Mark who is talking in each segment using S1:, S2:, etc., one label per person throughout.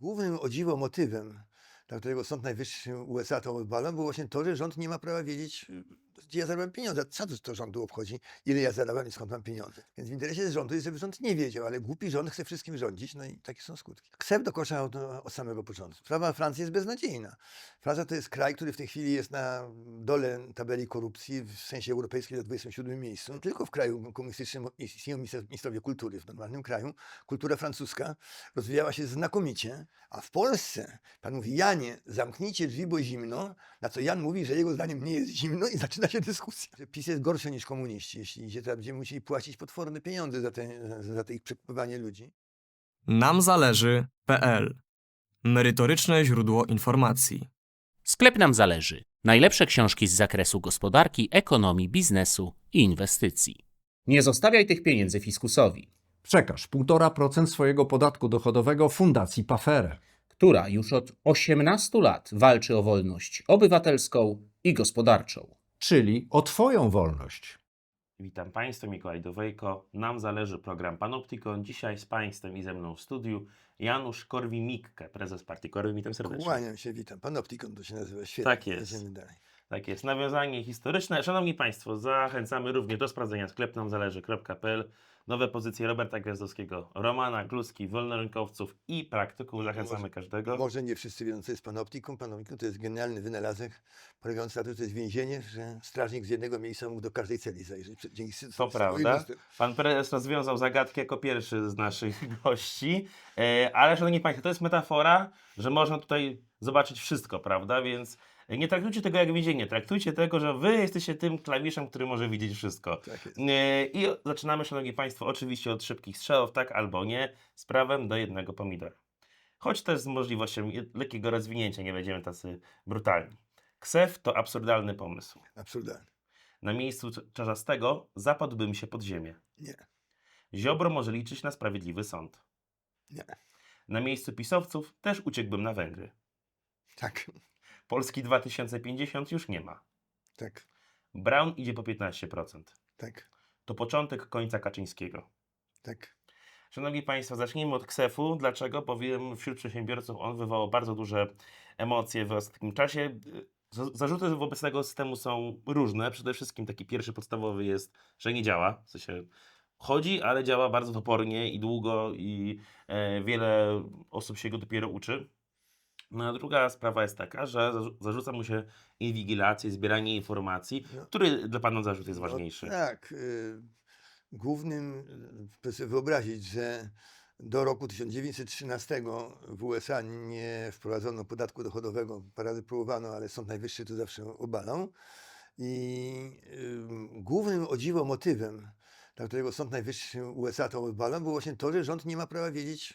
S1: Głównym o dziwo motywem, dla którego Sąd Najwyższy USA to odbalał, było właśnie to, że rząd nie ma prawa wiedzieć, gdzie ja zarabiam pieniądze. Co to, to rządu obchodzi, ile ja zarabiam i skąd mam pieniądze. Więc w interesie rządu jest, żeby rząd nie wiedział, ale głupi rząd chce wszystkim rządzić, no i takie są skutki. Ksew do kosza od, od samego początku. Sprawa Francji jest beznadziejna. Francja to jest kraj, który w tej chwili jest na dole tabeli korupcji, w sensie europejskim na 27 miejscu. Tylko w kraju komunistycznym istnieją ministrowie kultury. W normalnym kraju kultura francuska rozwijała się znakomicie, a w Polsce pan mówi, Janie, zamknijcie drzwi, bo zimno, na co Jan mówi, że jego zdaniem nie jest zimno i zaczyna się dyskusja. Że PiS jest gorszy niż komuniści, jeśli idzie, to będziemy musieli płacić potworne pieniądze za, te, za te ich przekupywanie ludzi.
S2: Nam zależy.pl Merytoryczne źródło informacji.
S3: Sklep nam zależy. Najlepsze książki z zakresu gospodarki, ekonomii, biznesu i inwestycji. Nie zostawiaj tych pieniędzy fiskusowi,
S4: Przekaż 1,5% swojego podatku dochodowego Fundacji Pafere.
S3: która już od 18 lat walczy o wolność obywatelską i gospodarczą.
S4: Czyli o Twoją wolność.
S5: Witam Państwa, Mikołaj Dowejko. Nam zależy program Panoptikon. Dzisiaj z Państwem i ze mną w studiu Janusz Korwin-Mikke, prezes partii Korwin. Witam serdecznie.
S1: Kłaniam się, witam. Panoptikon to się nazywa świetnie.
S5: Tak jest.
S1: Jedziemy dalej.
S5: Tak jest, nawiązanie historyczne. Szanowni Państwo, zachęcamy również do sprawdzenia sklepnamzależy.pl. Nowe pozycje Roberta Gwiazdowskiego, Romana Kluski, wolnorynkowców i praktyków. Zachęcamy
S1: Może-
S5: każdego.
S1: Może nie wszyscy wiedzą, co jest panoptikum. Panoptikum to jest genialny wynalazek polegający na tym, że to jest więzienie, że strażnik z jednego miejsca mógł do każdej celi zajrzeć. Dzięki
S5: To prawda. Pan prezes rozwiązał zagadkę jako pierwszy z naszych gości. E, Ale, szanowni państwo, to jest metafora, że można tutaj zobaczyć wszystko, prawda? Więc nie traktujcie tego jak więzienie. Traktujcie tego, że wy jesteście tym klawiszem, który może widzieć wszystko.
S1: Tak.
S5: E, I zaczynamy, szanowni państwo, oczywiście od szybkich strzałów, tak albo nie, z prawem do jednego pomidora. Choć też z możliwością lekkiego rozwinięcia, nie będziemy tacy brutalni. Ksew to absurdalny pomysł.
S1: Absurdalne.
S5: Na miejscu Cz- Czarzastego zapadłbym się pod ziemię.
S1: Nie,
S5: Ziobro może liczyć na sprawiedliwy sąd.
S1: nie.
S5: Na miejscu pisowców też uciekłbym na Węgry.
S1: Tak,
S5: Polski 2050 już nie ma.
S1: tak,
S5: Brown idzie po 15%.
S1: tak,
S5: To początek końca Kaczyńskiego.
S1: tak.
S5: Szanowni Państwo, zacznijmy od ksefu. Dlaczego? Powiem, wśród przedsiębiorców on wywołał bardzo duże emocje w ostatnim czasie. Zarzuty wobec tego systemu są różne. Przede wszystkim taki pierwszy podstawowy jest, że nie działa. W sensie chodzi, ale działa bardzo topornie i długo i e, wiele osób się go dopiero uczy. No a druga sprawa jest taka, że zarzu- zarzuca mu się inwigilację, zbieranie informacji.
S1: No.
S5: Który dla Pana zarzut jest
S1: No
S5: ważniejszy?
S1: tak. Y, głównym, y, proszę sobie wyobrazić, że do roku 1913 w USA nie wprowadzono podatku dochodowego. Parę razy próbowano, ale Sąd Najwyższy to zawsze obalał. I y, głównym o dziwo motywem, dla którego Sąd Najwyższy USA to odbalał, było właśnie to, że rząd nie ma prawa wiedzieć,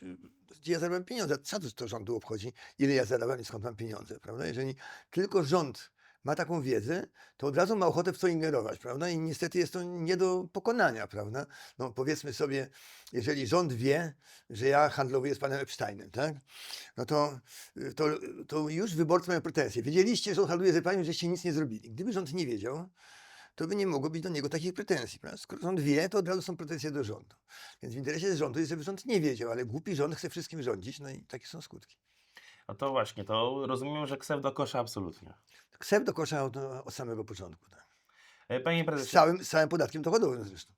S1: gdzie ja zarabiam pieniądze. Co to, rządu obchodzi, ile ja zarabiam i skąd mam pieniądze, prawda? Jeżeli tylko rząd ma taką wiedzę, to od razu ma ochotę w co ingerować, prawda? I niestety jest to nie do pokonania, prawda? No powiedzmy sobie, jeżeli rząd wie, że ja handluję z panem Epsteinem, tak? No to, to, to już wyborcy mają pretensje. Wiedzieliście, że on handluje z Epsteinem, żeście nic nie zrobili. Gdyby rząd nie wiedział, to by nie mogło być do niego takich pretensji. Prawda? Skoro rząd wie, to od razu są pretensje do rządu. Więc w interesie rządu jest, żeby rząd nie wiedział, ale głupi rząd chce wszystkim rządzić, no i takie są skutki.
S5: No to właśnie, to rozumiem, że ksew do kosza absolutnie.
S1: Ksew do kosza od, od samego początku. Tak.
S5: E, Panie
S1: Z,
S5: prezesie,
S1: całym, z całym podatkiem dochodowym zresztą.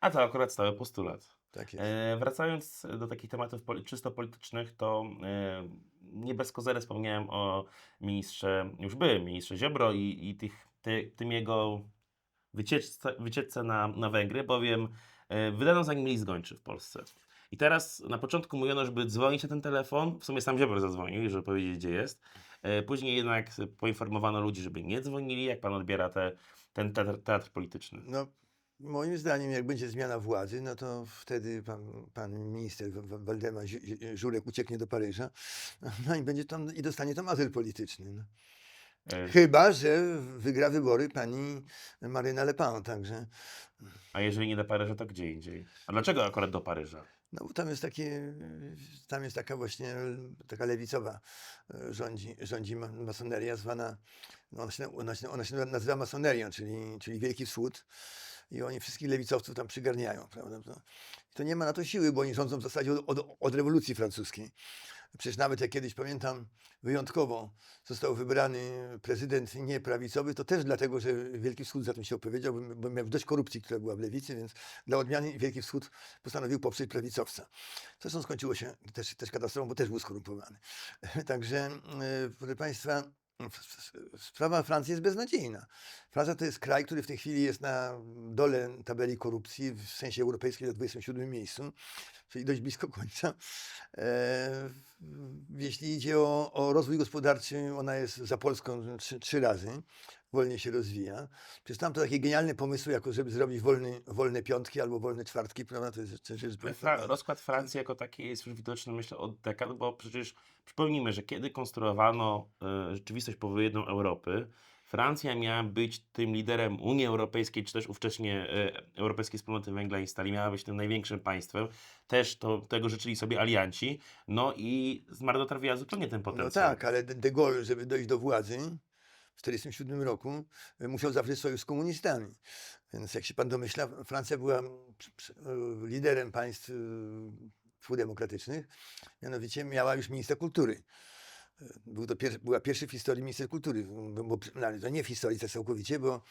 S5: a to akurat stały postulat.
S1: Tak jest.
S5: E, wracając do takich tematów poli- czysto politycznych, to e, nie bez kozery wspomniałem o ministrze, już byłym ministrze Ziobro i, i tych, ty, tym jego wycieczce, wycieczce na, na Węgry, bowiem e, wydano za nim list gończy w Polsce. I teraz na początku mówiono, żeby dzwonić na ten telefon, w sumie sam Ziobro zadzwonił, żeby powiedzieć, gdzie jest. E, Później jednak poinformowano ludzi, żeby nie dzwonili, jak pan odbiera te, ten teatr, teatr polityczny.
S1: No, moim zdaniem, jak będzie zmiana władzy, no to wtedy pan, pan minister Waldemar Żurek ucieknie do Paryża no i będzie tam i dostanie tam azyl polityczny. No.
S5: E,
S1: Chyba, że wygra wybory pani Maryna Le Pen, także
S5: A jeżeli nie do Paryża, to gdzie indziej? A dlaczego akurat do Paryża?
S1: no bo tam jest takie, tam jest taka właśnie taka lewicowa e, rządzi, rządzi ma- masoneria zwana, no ona, się, ona, się, ona się nazywa masonerią, czyli, czyli Wielki Wschód i oni wszystkich lewicowców tam przygarniają, prawda? To, to nie ma na to siły, bo oni rządzą w zasadzie od, od, od rewolucji francuskiej. Przecież nawet jak kiedyś pamiętam, wyjątkowo został wybrany prezydent nieprawicowy, to też dlatego, że Wielki Wschód za tym się opowiedział, bo- miał dość korupcji, która była w lewicy, więc dla odmiany Wielki Wschód postanowił poprzeć prawicowca. Zresztą skończyło się też, też katastrofą, bo też był skorumpowany. Także, e, proszę Państwa, sprawa Francji jest beznadziejna. Francja to jest kraj, który w tej chwili jest na dole tabeli korupcji, w sensie europejskim na 27 miejscu, czyli dość blisko końca. E, jeśli idzie o, o rozwój gospodarczy, ona jest za Polską trzy, trzy razy, wolniej się rozwija. Przecież tam to takie genialne pomysły, jako żeby zrobić wolny, wolne piątki albo wolne czwartki, prawda, to jest
S5: Ale
S1: zupełnie
S5: Fra- rozkład Francji jako taki jest już widoczny, myślę, od dekad, bo przecież przypomnijmy, że kiedy konstruowano e, rzeczywistość powojenną Europy, Francja miała być tym liderem Unii Europejskiej, czy też ówcześnie e, Europejskiej Wspólnoty Węgla i Stali, miała być tym największym państwem. Też to, tego życzyli sobie alianci. No i zmarnotrawiła zupełnie ten
S1: No
S5: potencjał.
S1: tak, ale de Gaulle, żeby dojść do władzy w 1947 roku, y, musiał zawrzeć sojusz z komunistami. Więc jak się pan domyśla, Francja była y, liderem państw y, współdemokratycznych, mianowicie miała już ministra kultury. Był to pier była pierwszy w historii minister kultury, bo, no, nie w historii tak całkowicie, bo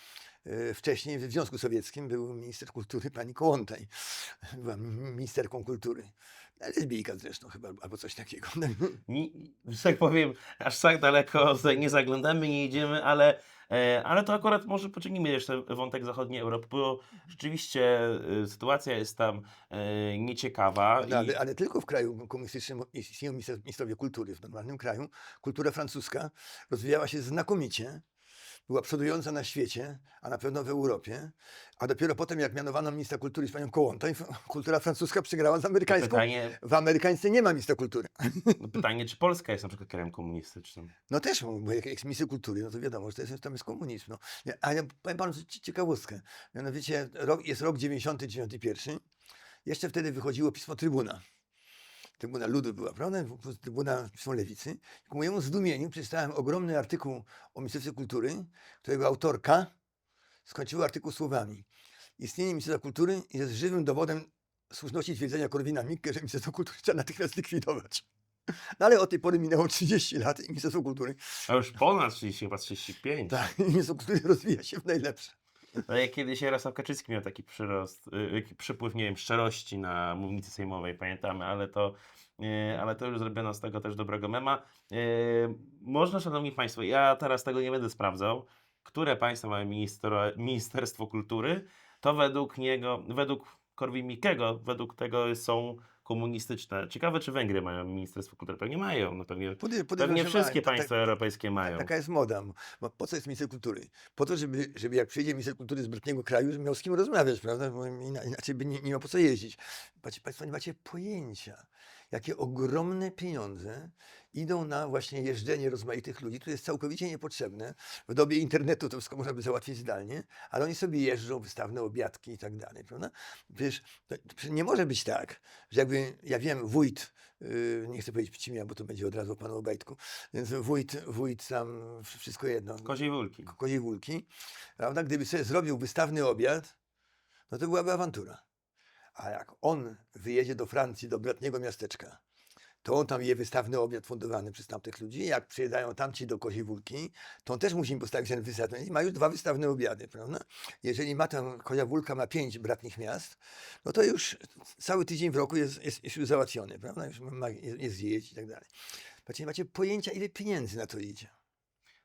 S1: wcześniej w Związku Sowieckim był minister kultury pani Kołątaj. Była mi- ministerką kultury. Lesbijka zresztą chyba, albo coś takiego.
S5: Że tak powiem, aż tak daleko nie zaglądamy, nie idziemy, ale, e, ale to akurat może pociągnijmy jeszcze wątek zachodniej Europy, bo rzeczywiście e, sytuacja jest tam e, nieciekawa.
S1: No, ale, ale tylko w kraju komunistycznym istnieją ministrowie kultury. W normalnym kraju kultura francuska rozwijała się znakomicie. Była przodująca na świecie, a na pewno w Europie. A dopiero potem, jak mianowano ministra kultury z panią Kołątaj, kultura francuska przegrała z amerykańską.
S5: pytanie,
S1: W amerykańsce nie ma ministra kultury.
S5: no pytanie, czy Polska jest na przykład krajem komunistycznym?
S1: No też, bo jak jest minister kultury, no to wiadomo, że to jest, tam jest komunizm. No. A ja powiem panu cie- ciekawostkę. Mianowicie rok, jest rok 90, 91. Jeszcze wtedy wychodziło pismo Trybuna. Trybuna Ludu była, prawda? Trybuna pismo Lewicy. Ku mojemu zdumieniu przeczytałem ogromny artykuł o Ministerstwie Kultury, którego autorka skończyła artykuł słowami. Istnienie Ministerstwa Kultury jest żywym dowodem słuszności twierdzenia Korwina-Mikke, że Ministerstwo Kultury trzeba natychmiast likwidować. No ale od tej pory minęło 30 lat i Ministerstwo Kultury,
S5: A już ponad 30, chyba 35.
S1: tak, Ministerstwo Kultury rozwija się w najlepsze.
S5: No jak kiedyś Jarosław Kaczyński miał taki przyrost, y, taki przypływ, nie wiem, szczerości na mównicy sejmowej, pamiętamy, ale to, y, ale to już zrobiono z tego też dobrego mema. Y, Można, szanowni państwo, ja teraz tego nie będę sprawdzał, które państwa mają ministro, Ministerstwo Kultury, to według niego, według Korwin-Mikkego, według tego są komunistyczne. Ciekawe, czy Węgry mają Ministerstwo Kultury. Pewnie mają, no pewnie,
S1: Podej- podejrzewam,
S5: pewnie
S1: że
S5: wszystkie
S1: mają. Tak-
S5: państwa europejskie mają.
S1: Taka jest moda. Bo po co jest minister kultury? Po to, żeby, żeby jak przyjedzie minister kultury z bratniego kraju, żeby miał z kim rozmawiać, prawda? Bo ina- inaczej by nie, nie miał po co jeździć. Patrzcie, Państwo nie macie pojęcia, jakie ogromne pieniądze idą na właśnie jeżdżenie rozmaitych ludzi, które jest całkowicie niepotrzebne. W dobie internetu to wszystko można by załatwić zdalnie, ale oni sobie jeżdżą, wystawne obiadki i tak dalej, prawda? Przecież to, to nie może być tak, że jakby, ja wiem, wójt, yy, nie chcę powiedzieć Pcimia, bo to będzie od razu o panu Obajtku, więc wójt, wójt tam wszystko jedno.
S5: Koziej Wólki.
S1: Ko- Koziej Wólki, prawda? Gdyby sobie zrobił wystawny obiad, no to byłaby awantura. A jak on wyjedzie do Francji, do bratniego miasteczka, to on tam je wystawny obiad fundowany przez tamtych ludzi. Jak przyjeżdżają tamci do Koziej Wólki, to on też musi im postawić ten wystawny. I ma już dwa wystawne obiady, prawda? Jeżeli ma tam, Kozia Wólka ma pięć bratnich miast, no to już cały tydzień w roku jest, jest, jest już załatwiony, prawda? Już ma, jest, jest zjeść i tak dalej. Nie macie pojęcia, ile pieniędzy na to idzie.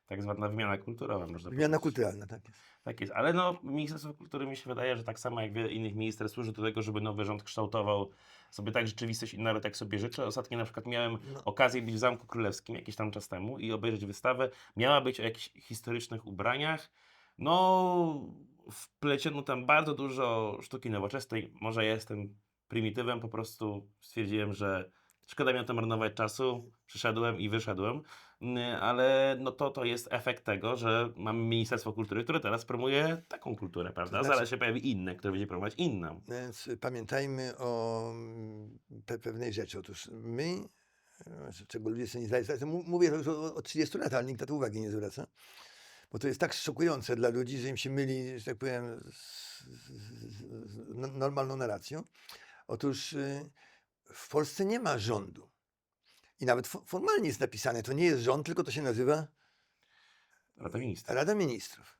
S5: Tak zwana wymiana kulturowa, można
S1: Wymiana
S5: powiedzieć.
S1: kulturalna, tak jest.
S5: Tak jest, ale no Ministerstwo Kultury mi się wydaje, że tak samo jak wiele innych ministerstw służy do tego, żeby nowy rząd kształtował sobie tak rzeczywistość i naród jak sobie życzy. Ostatnio na przykład miałem
S1: No.
S5: okazję być w Zamku Królewskim jakiś tam czas temu i obejrzeć wystawę. Miała być o jakichś historycznych ubraniach. No, wpleciono tam bardzo dużo sztuki nowoczesnej. Może ja jestem prymitywem, po prostu stwierdziłem, że szkoda mi na to marnować czasu. Przyszedłem i wyszedłem. Mm, ale no to, to jest efekt tego, że mamy Ministerstwo Kultury, które teraz promuje taką kulturę, prawda?
S1: To znaczy-
S5: Zaraz się pojawi inne, które będzie promować inną.
S1: Więc pamiętajmy o mm, pe pewnej rzeczy. Otóż my, e, czego ludzie sobie nie zdają sprawy, mówię to już od 30 lat, ale nikt na to uwagi nie zwraca. Bo to jest tak szokujące dla ludzi, że im się myli, że tak powiem, z, z, no- normalną narracją. Otóż y, w Polsce nie ma rządu. I nawet fo- formalnie jest napisane, to nie jest rząd, tylko to się nazywa
S5: Rada Ministrów.
S1: Rada Ministrów.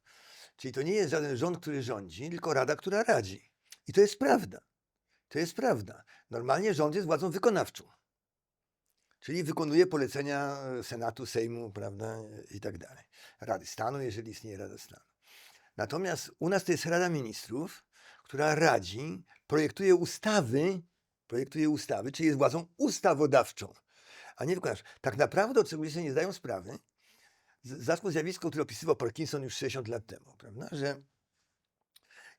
S1: Czyli to nie jest żaden rząd, który rządzi, tylko rada, która radzi. I to jest prawda. To jest prawda. Normalnie rząd jest władzą wykonawczą. Czyli wykonuje polecenia e, Senatu, Sejmu, prawda, i tak dalej. Rady Stanu, jeżeli istnieje Rada Stanu. Natomiast u nas to jest Rada Ministrów, która radzi, projektuje ustawy, projektuje ustawy, czyli jest władzą ustawodawczą, a nie wykonawczą. Tak naprawdę, od czego ludzie sobie nie zdają sprawy, z- zaczło zjawisko, które opisywał Parkinson już 60 lat temu, prawda? że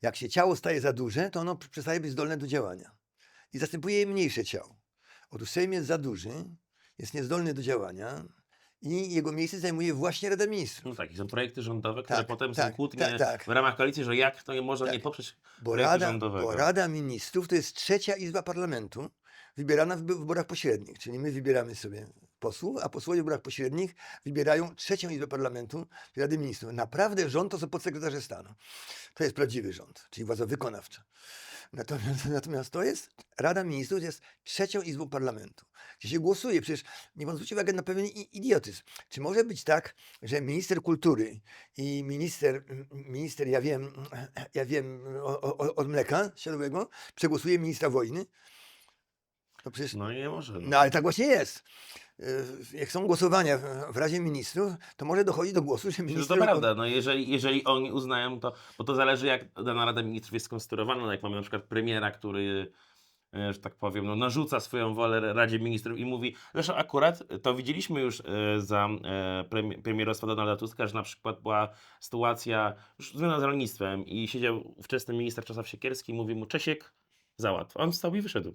S1: jak się ciało staje za duże, to ono przestaje być zdolne do działania i zastępuje je mniejsze ciało. Otóż Sejm jest za duży, jest niezdolny do działania i jego miejsce zajmuje właśnie Rada Ministrów.
S5: No tak, i są projekty rządowe, które
S1: Tak,
S5: potem
S1: tak,
S5: są kłótnie
S1: tak, tak.
S5: w ramach koalicji, że jak to nie można
S1: Tak.
S5: nie poprzeć
S1: Bo Rada,
S5: rządowego.
S1: bo Rada Ministrów to jest trzecia izba parlamentu, wybierana w wy- wyborach pośrednich. Czyli my wybieramy sobie posłów, a posłowie w wyborach pośrednich wybierają trzecią izbę parlamentu, Rady Ministrów. Naprawdę rząd to są podsekretarze stanu. To jest prawdziwy rząd, czyli władza wykonawcza. Natomiast, natomiast to jest, Rada Ministrów jest trzecią izbą parlamentu, gdzie się głosuje. Przecież nie pan zwrócił uwagę na pewien idiotyzm. Czy może być tak, że minister kultury i minister, minister ja wiem, ja wiem, od mleka siadowego przegłosuje ministra wojny? No przecież,
S5: No nie może.
S1: no ale tak właśnie jest. Y, Jak są głosowania w- Radzie Ministrów, to może dochodzi do głosu, że minister...
S5: to prawda, no jeżeli, jeżeli oni uznają to, bo to zależy jak dana Rada Ministrów jest skonstruowana, no jak mamy na przykład premiera, który, e, że tak powiem, no, narzuca swoją wolę Radzie Ministrów i mówi, zresztą akurat to widzieliśmy już e, za e, premi- premierostwa Donalda Tuska, że na przykład była sytuacja już związana z rolnictwem i siedział ówczesny minister Czesław Siekierski i mówi mu, Czesiek, załatw. A On wstał i wyszedł.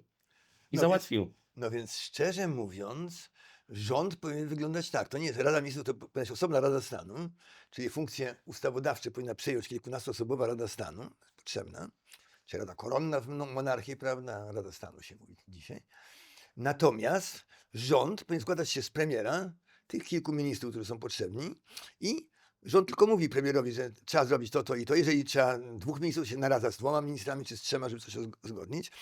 S1: No
S5: załatwił.
S1: No więc szczerze mówiąc, rząd powinien wyglądać tak. To nie jest Rada Ministrów, to powinna być osobna Rada Stanu, czyli funkcje ustawodawcze powinna przejąć kilkunastoosobowa Rada Stanu, potrzebna, czy Rada Koronna w mon- monarchii, prawda? Rada Stanu się mówi dzisiaj. Natomiast rząd powinien składać się z premiera, tych kilku ministrów, którzy są potrzebni i rząd tylko mówi premierowi, że trzeba zrobić to, to i to. Jeżeli trzeba dwóch ministrów się naradza z dwoma ministrami, czy z trzema, żeby coś uzg- uzgodnić,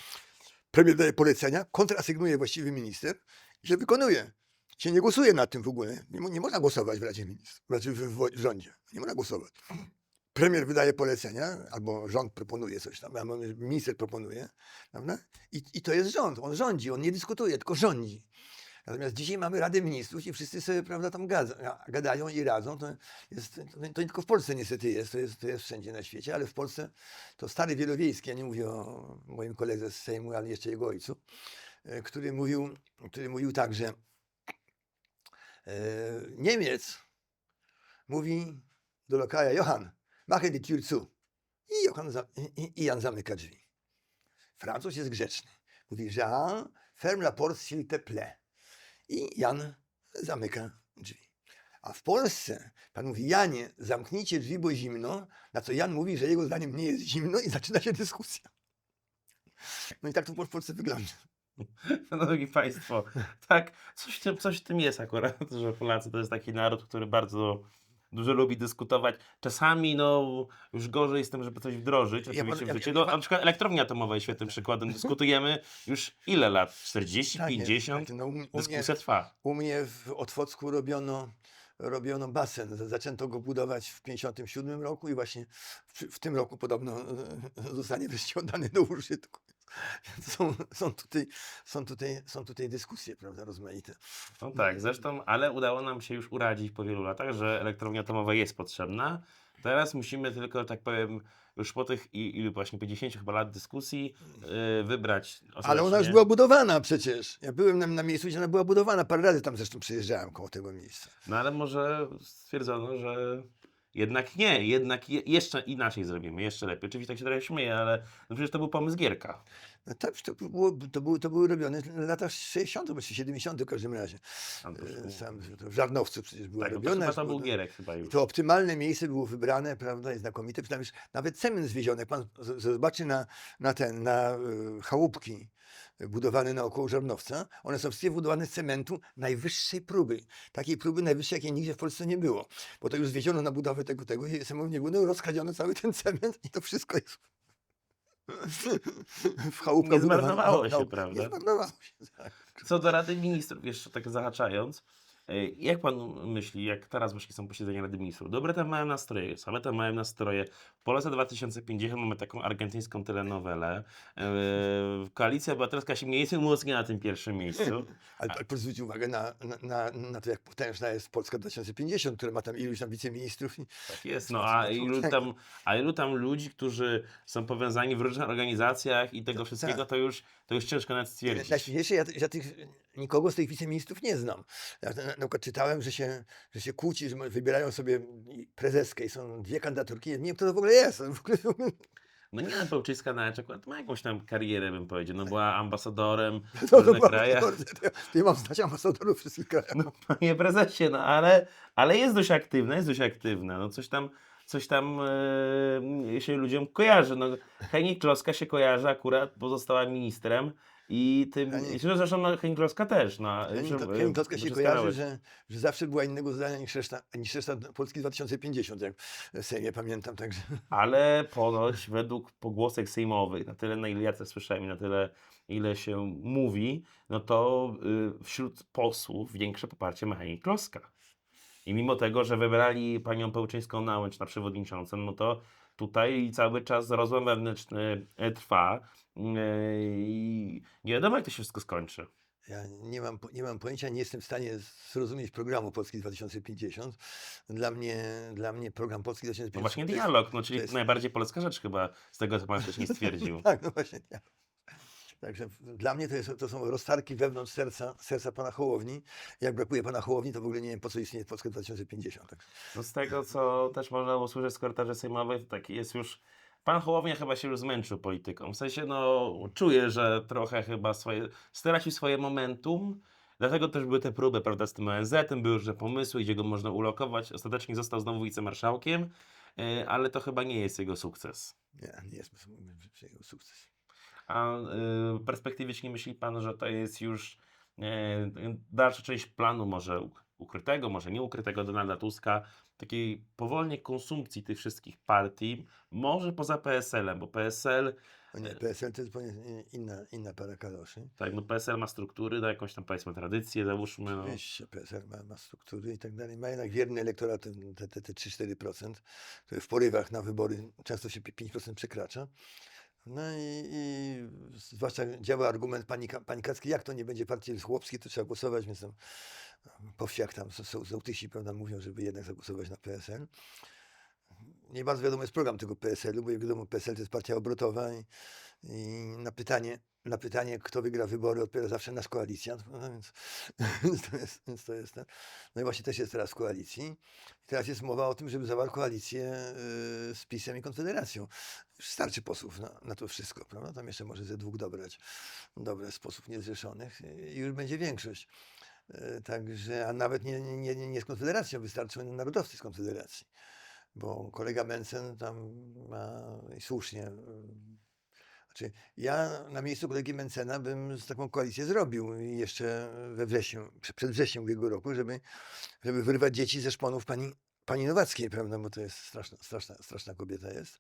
S1: premier daje polecenia, kontrasygnuje właściwy minister i się wykonuje. Się nie głosuje nad tym w ogóle. Nie, nie można głosować w Radzie Ministrów, znaczy w, w, w rządzie. Nie można głosować. Premier wydaje polecenia, albo rząd proponuje coś tam, albo minister proponuje, prawda? I, I to jest rząd. On rządzi, on nie dyskutuje, tylko rządzi. Natomiast dzisiaj mamy Radę Ministrów i wszyscy sobie prawda, tam gadza, gadają i radzą. To, jest, to, to nie tylko w Polsce niestety jest to, jest, to jest wszędzie na świecie, ale w Polsce to stary wielowiejski, ja nie mówię o moim koledze z Sejmu, ale jeszcze jego ojcu, e, który mówił, który mówił tak, że e, Niemiec mówi do lokaja Johann, mache die Tür zu. I, Johann za, i, i Jan zamyka drzwi. Francuz jest grzeczny. Mówi Jean, ferme la porte s'il te plaît. I Jan zamyka drzwi. A w Polsce pan mówi, Janie, zamknijcie drzwi, bo zimno, na co Jan mówi, że jego zdaniem nie jest zimno i zaczyna się dyskusja. No i tak to w Polsce wygląda.
S5: Szanowni Państwo, tak, coś, w tym- coś w tym jest akurat, że Polacy to jest taki naród, który bardzo dużo lubi dyskutować. Czasami, no, już gorzej z tym, żeby coś wdrożyć,
S1: Ja
S5: oczywiście
S1: pan-
S5: w
S1: ja-
S5: życie.
S1: ja-
S5: No, na przykład elektrownia atomowa jest świetnym przykładem. Dyskutujemy już ile lat? 40,
S1: Tak jest,
S5: 50?
S1: tak. No, u, u, mnie,
S5: Dyskusja trwa.
S1: u mnie w Otwocku robiono, robiono basen. Zaczęto go budować w 1957 roku i właśnie w, w tym roku podobno e, zostanie wreszcie oddany do użytku. Są, są, tutaj, są, tutaj, są tutaj dyskusje, prawda, rozmaite.
S5: No tak, zresztą, ale udało nam się już uradzić po wielu latach, że elektrownia atomowa jest potrzebna. Teraz musimy tylko, tak powiem, już po tych i- ilu właśnie 50 chyba lat dyskusji yy, wybrać
S1: Ale ona już
S5: ostatecznie-
S1: była budowana przecież. Ja byłem na, na miejscu, gdzie ona była budowana. Parę razy tam zresztą przyjeżdżałem koło tego miejsca.
S5: No ale może stwierdzono, że jednak nie, jednak je, jeszcze inaczej zrobimy, jeszcze lepiej. Oczywiście tak się trochę śmieję, ale no przecież to był pomysł Gierka.
S1: No tak, to, było, to, było, to były robione w latach 60. bądź 70. w każdym razie.
S5: Tam to już
S1: E,
S5: było.
S1: Sam, to w Żarnowcu przecież była
S5: tak, no to chyba to był
S1: było-
S5: Gierek chyba już.
S1: to optymalne miejsce było wybrane, prawda, i znakomite. Przynajmniej nawet cement zwieziony. Jak pan zobaczy na, na ten, na e, chałupki budowane naokoło Żarnowca, one są wszystkie budowane z cementu najwyższej próby. Takiej próby najwyższej, jakiej nigdzie w Polsce nie było. Bo to już zwieziono na budowę tego, tego i samemu nie było, no rozkradziono cały ten cement i to wszystko jest w chałupkach.
S5: Nie zmarnowało się,
S1: Nie
S5: prawda?
S1: zmarnowało się, tak.
S5: Co do Rady Ministrów, jeszcze tak zahaczając, jak pan myśli, jak teraz właśnie są posiedzenia Rady Ministrów? Dobre tam mają nastroje, same tam mają nastroje. W Polsce 2050 mamy taką argentyńską telenowelę. E, Koalicja Obywatelska się mniej więcej umocnia na tym pierwszym miejscu.
S1: Ale, ale proszę zwrócić uwagę na, na, na, na to, jak potężna jest Polska 2050, która ma tam iluś tam wiceministrów. I,
S5: Tak jest, no a ilu tam, a ilu tam ludzi, którzy są powiązani w różnych organizacjach i tego wszystkiego,
S1: tak.
S5: to już, to już ciężko nawet stwierdzić.
S1: Najśmieszniejsze, ja, ja tych, nikogo z tych wiceministrów nie znam. Ja na, na przykład czytałem, że się, że się kłóci, że wybierają sobie prezeskę i są dwie kandydaturki. Nie wiem, kto to w ogóle jest. W ogóle,
S5: No nie wiem, Pełczyska nawet akurat ma jakąś tam karierę, bym powiedział. No była ambasadorem różnych
S1: to,
S5: krajach.
S1: to ja mam znać ambasadorów wszystkich krajów.
S5: No panie prezesie, no ale, ale jest dość aktywna, jest dość aktywna. No coś tam, coś tam e, się ludziom kojarzy. No, Henik Kloska się kojarzy akurat, bo została ministrem i tym,
S1: Henik-
S5: i zresztą no, Henik Kloska też. No,
S1: Henning
S5: że-
S1: Henning Kloska się kojarzy, że, że zawsze była innego zdania niż reszta, niż reszta Polski 2050, jak w Sejmie pamiętam. Także
S5: Ale ponoć według pogłosek sejmowych, na tyle na ile ja to słyszałem i na tyle ile się mówi, no to y, wśród posłów większe poparcie ma Henik Kloska. I mimo tego, że wybrali panią Pełczyńską Nałęcz na przewodniczącą, no to tutaj cały czas rozłam wewnętrzny e, trwa i nie wiadomo jak to się wszystko skończy.
S1: ja nie mam, nie mam pojęcia, nie jestem w stanie zrozumieć programu Polski 2050. Dla mnie, dla mnie program Polski 2050
S5: No właśnie dialog, no czyli
S1: jest-
S5: najbardziej polska rzecz chyba z tego, co pan wcześniej stwierdził.
S1: Tak, no właśnie. Także dla mnie to, jest, to są roztarki wewnątrz serca, serca pana Hołowni. Jak brakuje pana Hołowni, to w ogóle nie wiem, po co istnieje Polska 2050. Tak.
S5: No z tego, co też można usłyszeć z korytarzy sejmowych, to taki jest już... Pan Hołownia chyba się już zmęczył polityką. W sensie, no, czuje, że trochę chyba swoje... stracił swoje momentum. Dlatego też były te próby, prawda, z tym ONZ-em, były różne pomysły, gdzie go można ulokować. Ostatecznie został znowu wicemarszałkiem, yy, ale to chyba nie jest jego sukces.
S1: Nie, nie jest jego sukces.
S5: A yy, perspektywicznie myśli pan, że to jest już yy, dalsza część planu, może ukrytego, może nieukrytego Donalda Tuska, takiej powolnej konsumpcji tych wszystkich partii, może poza PSL-em, bo PSL,
S1: O nie, PSL to jest inna, inna para kaloszy.
S5: tak, no PSL ma struktury, da jakąś tam powiedzmy tradycję, załóżmy, no.
S1: Oczywiście PSL ma, ma struktury i tak dalej. Ma jednak wierny elektorat, te, te, te 3-4%, który w porywach na wybory często się 5% przekracza. No i, i zwłaszcza działa argument panika, panikacki, jak to nie będzie partii chłopskiej, to trzeba głosować, więc tam po wsiach tam są, sołtysi, prawda, mówią, żeby jednak zagłosować na PSL. Nie bardzo wiadomo jest program tego PSL-u, bo jak wiadomo PSL to jest partia obrotowa i, i na pytanie, na pytanie, kto wygra wybory, odpowiada zawsze nasz koalicjant, prawda, więc, to jest, więc to jest ten. No i właśnie też jest teraz w koalicji. I teraz jest mowa o tym, żeby zawarł koalicję y, z PiSem i Konfederacją. Już starczy posłów na, na to wszystko, prawda? Tam jeszcze może ze dwóch dobrać, dobre z posłów niezrzeszonych i już będzie większość. Y, Także, a nawet nie, nie, nie, z Konfederacją, wystarczą narodowcy z Konfederacji. Bo kolega Mencen tam ma i słusznie. y, Znaczy, ja na miejscu kolegi Mencena bym taką koalicję zrobił jeszcze we wrześniu, prze- przed wrześniem ubiegłego roku, żeby, żeby wyrwać dzieci ze szponów pani, pani Nowackiej, prawda, bo to jest straszna, straszna, straszna kobieta jest.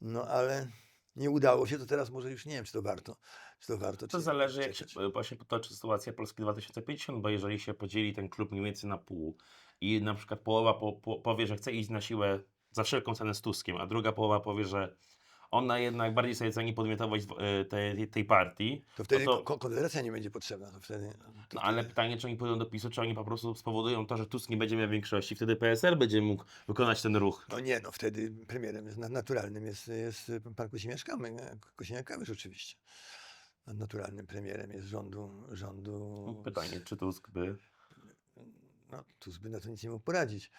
S1: No ale nie udało się, to teraz może już nie wiem, czy to warto. Czy to warto.
S5: To
S1: czy
S5: zależy, jak się właśnie potoczy sytuacja Polski 2050, bo jeżeli się podzieli ten klub mniej więcej na pół i na przykład połowa po, po, powie, że chce iść na siłę za wszelką cenę z Tuskiem, a druga połowa powie, że ona jednak bardziej sobie ceni podmiotować w- e, tej, tej partii,
S1: To wtedy
S5: no to-
S1: ko- Konfederacja nie będzie potrzebna. To wtedy, to
S5: no ale pytanie, czy oni pójdą do PiSu, czy oni po prostu spowodują to, że Tusk nie będzie miał większości, wtedy PSL będzie mógł wykonać ten ruch.
S1: No nie, no wtedy premierem naturalnym jest, jest pan Kosiniak-Kamysz oczywiście. Naturalnym premierem jest rządu, rządu
S5: Pytanie, czy Tusk by...
S1: no, Tusk by na to nic nie mógł poradzić.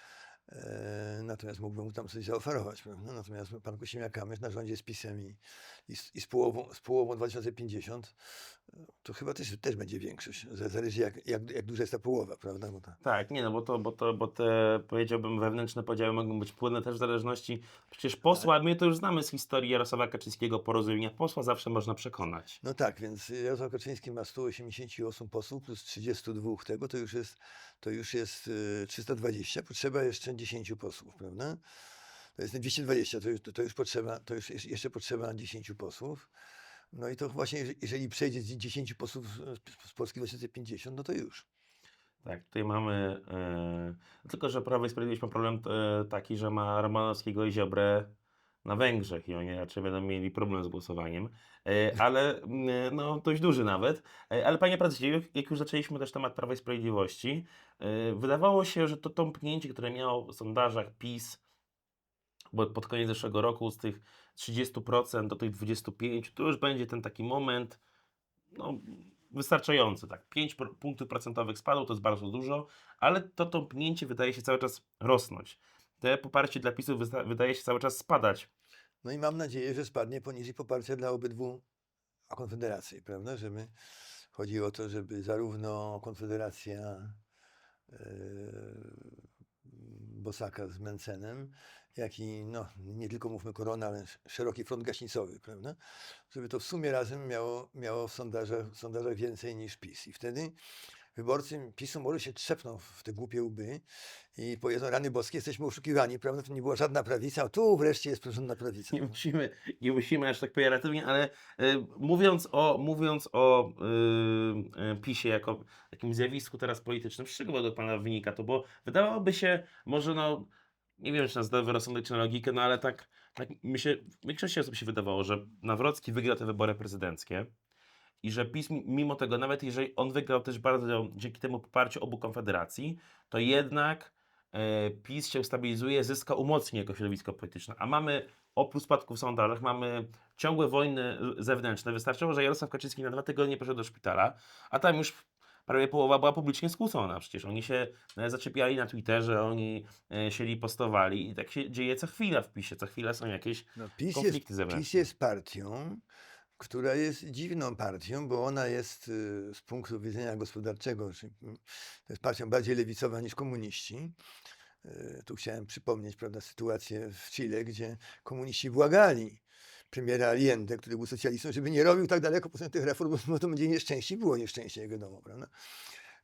S1: E, natomiast mógłby mu tam coś zaoferować. Prawda? Natomiast pan Kosiniak-Kamysz na rządzie z PiSem i, i, z, i z, połową, z połową 2050 e, to chyba też, też będzie większość. Zależy jak, jak, jak duża jest ta połowa, prawda? Bo ta,
S5: Tak, nie no, bo to, bo to, bo te, powiedziałbym, wewnętrzne podziały mogą być płynne też w zależności, przecież posła, my to już znamy z historii Jarosława Kaczyńskiego porozumienia, posła zawsze można przekonać.
S1: No tak, więc Jarosław Kaczyński ma 188 posłów plus 32 tego, to już jest, to już jest e, 320. Potrzeba jeszcze 10 posłów, prawda? To jest 220, to już, to, już potrzeba, to już jeszcze potrzeba 10 posłów. No i to właśnie, jeże- jeżeli przejdzie z 10 posłów z- Polski 2050, no to już.
S5: Tak, tutaj mamy. e, tylko, że Prawo i Sprawiedliwość ma problem e, taki, że ma Romanowskiego i Ziobrę na Węgrzech i oni raczej będą mieli problem z głosowaniem, e, ale mm, no dość duży nawet. E, ale panie prezydencie, jak- już zaczęliśmy też temat Prawa i Sprawiedliwości, e, wydawało się, że to tąpnięcie, które miało w sondażach PiS bo pod koniec zeszłego roku z tych 30% do tych 25%, to już będzie ten taki moment, no, wystarczający, tak, 5 pro- punktów procentowych spadło, to jest bardzo dużo, ale to tąpnięcie wydaje się cały czas rosnąć. Te poparcie dla PiSu wydaje się cały czas spadać.
S1: No i mam nadzieję, że spadnie poniżej poparcia dla obydwu konfederacji, prawda? Żeby chodziło o to, żeby zarówno Konfederacja e, Bosaka z Mencenem, jak i, no, nie tylko mówmy korona, ale sz- szeroki front gaśnicowy, prawda? Żeby to w sumie razem miało, miało w sondażach, w sondażach więcej niż PiS. I wtedy wyborcy PiSu może się trzepną w te głupie łby i powiedzą, rany boskie, jesteśmy oszukiwani, prawda? To nie była żadna prawica, a tu wreszcie jest porządna prawica.
S5: Nie musimy, nie musimy aż tak pejoratywnie, ale y, mówiąc o, mówiąc o y, y, PiSie jako takim zjawisku teraz politycznym, z czego według Pana wynika to? Bo wydawałoby się, może no, nie wiem czy na zdrowy rozsądek czy na logikę, no ale tak, tak mi się, większości osób się wydawało, że Nawrocki wygrał te wybory prezydenckie i że PiS mi- mimo tego, nawet jeżeli on wygrał też bardzo dzięki temu poparciu obu konfederacji, to jednak e, PiS się stabilizuje, zyska umocni jako środowisko polityczne. A mamy oprócz spadków w sondażach, mamy ciągłe wojny zewnętrzne. Wystarczyło, że Jarosław Kaczyński na dwa tygodnie poszedł do szpitala, a tam już prawie połowa była publicznie skłócona. Przecież oni się e, zaczepiali na Twitterze, oni e, sieli postowali i tak się dzieje co chwila w PiSie. Co chwila są jakieś
S1: No, PiS, jest,
S5: konflikty zewnętrzne.
S1: PiS jest partią, która jest dziwną partią, bo ona jest y, z punktu widzenia gospodarczego, to jest partią bardziej lewicowa niż komuniści. Y, Tu chciałem przypomnieć prawda, sytuację w Chile, gdzie komuniści błagali premiera Allende, który był socjalistą, żeby nie robił tak daleko tych reform, bo to będzie nieszczęście. Było nieszczęście, jak wiadomo. Prawda?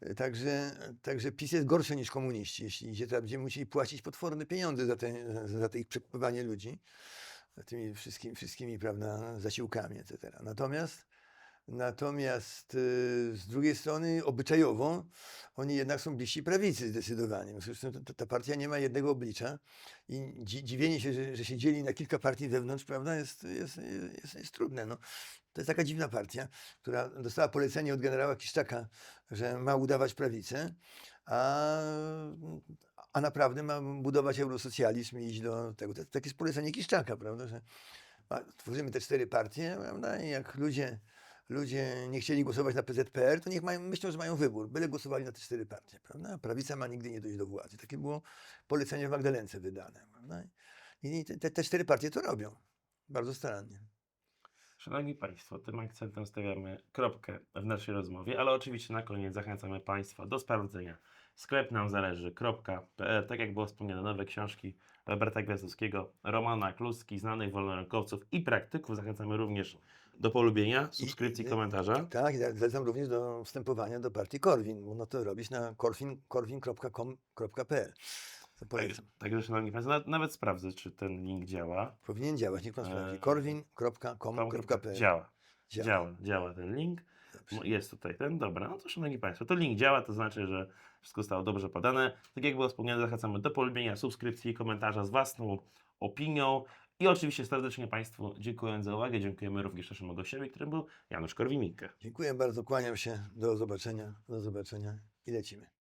S1: Y, Także, także PiS jest gorszy niż komuniści, jeśli idzie, to będziemy musieli płacić potworne pieniądze za te, za te ich przekupywanie ludzi tymi wszystkimi, wszystkimi prawda, zasiłkami, etc. Natomiast, natomiast y, z drugiej strony obyczajowo oni jednak są bliżsi prawicy zdecydowanie. Zresztą ta, ta partia nie ma jednego oblicza i dzi, dziwienie się, że, że się dzieli na kilka partii wewnątrz, prawda, jest, jest, jest, jest trudne. No. To jest taka dziwna partia, która dostała polecenie od generała Kiszczaka, że ma udawać prawicę, a, a naprawdę ma budować eurosocjalizm i iść do tego. To, takie jest polecenie Kiszczaka, prawda, że tworzymy te cztery partie, prawda, i jak ludzie, ludzie nie chcieli głosować na PZPR, to niech mają, myślą, że mają wybór, byle głosowali na te cztery partie, prawda, prawica ma nigdy nie dojść do władzy. Takie było polecenie w Magdalence wydane, prawda, i te, te cztery partie to robią, bardzo starannie.
S5: Szanowni Państwo, tym akcentem stawiamy kropkę w naszej rozmowie, ale oczywiście na koniec zachęcamy Państwa do sprawdzenia sklep nam zależy.pl, tak jak było wspomniane, nowe książki Roberta Gwiazdowskiego, Romana Kluski, znanych wolnorynkowców i praktyków. Zachęcamy również do polubienia, subskrypcji,
S1: i-
S5: komentarza.
S1: Tak, i zalecam również do wstępowania do partii Korwin. Można to robić na korwin, korwin.com.pl. To
S5: Tak,
S1: polecam.
S5: także, Szanowni Państwo, na, nawet sprawdzę, czy ten link działa.
S1: Powinien działać, niech pan sprawdzi.
S5: Eee,
S1: korwin.com.pl
S5: Działa.
S1: Działa.
S5: Działa, działa ten link. No, Jest tutaj ten, dobra, no to szanowni Państwo, to link działa, to znaczy, że wszystko zostało dobrze podane. Tak jak było wspomniane, zachęcamy do polubienia, subskrypcji i komentarza z własną opinią. I oczywiście serdecznie Państwu dziękuję za uwagę. Dziękujemy również naszemu gościowi, którym był Janusz Korwin-Mikke.
S1: Dziękuję bardzo, kłaniam się. Do zobaczenia, do zobaczenia i lecimy.